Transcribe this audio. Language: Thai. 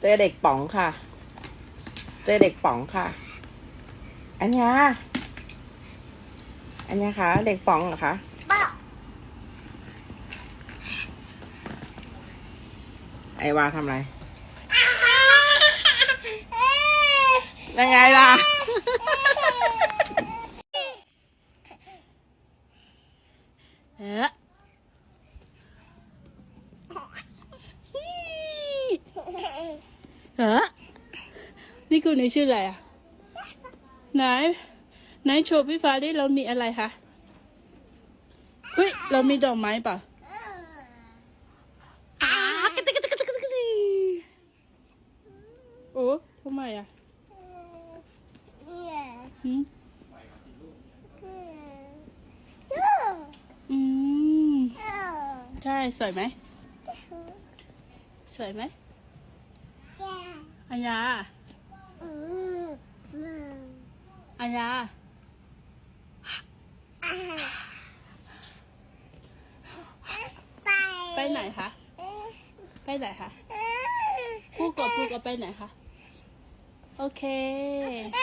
เจอเด็กป๋องค่ะ เจอเด็กป๋องค่ะ อัญญาอัญญาคะ เด็กป๋องเหรอคะไอวาทำอะไรยังไงล่ะ เอ๊ะ เหรอ นี่คุณนี่ชื่ออะไรอะ ไหน ไหนโชว์พี่ฟ้าดิเรามีอะไรคะ เฮ้ย เรามีดอกไม้เปล่ะโอ้ทำไมอะหืมอืมใช่ สวยไหม สวยไหม อัญญาอัญญาไปไหนคะไปไหนคะพูดกับพูดกับไปไหนคะโอเคไ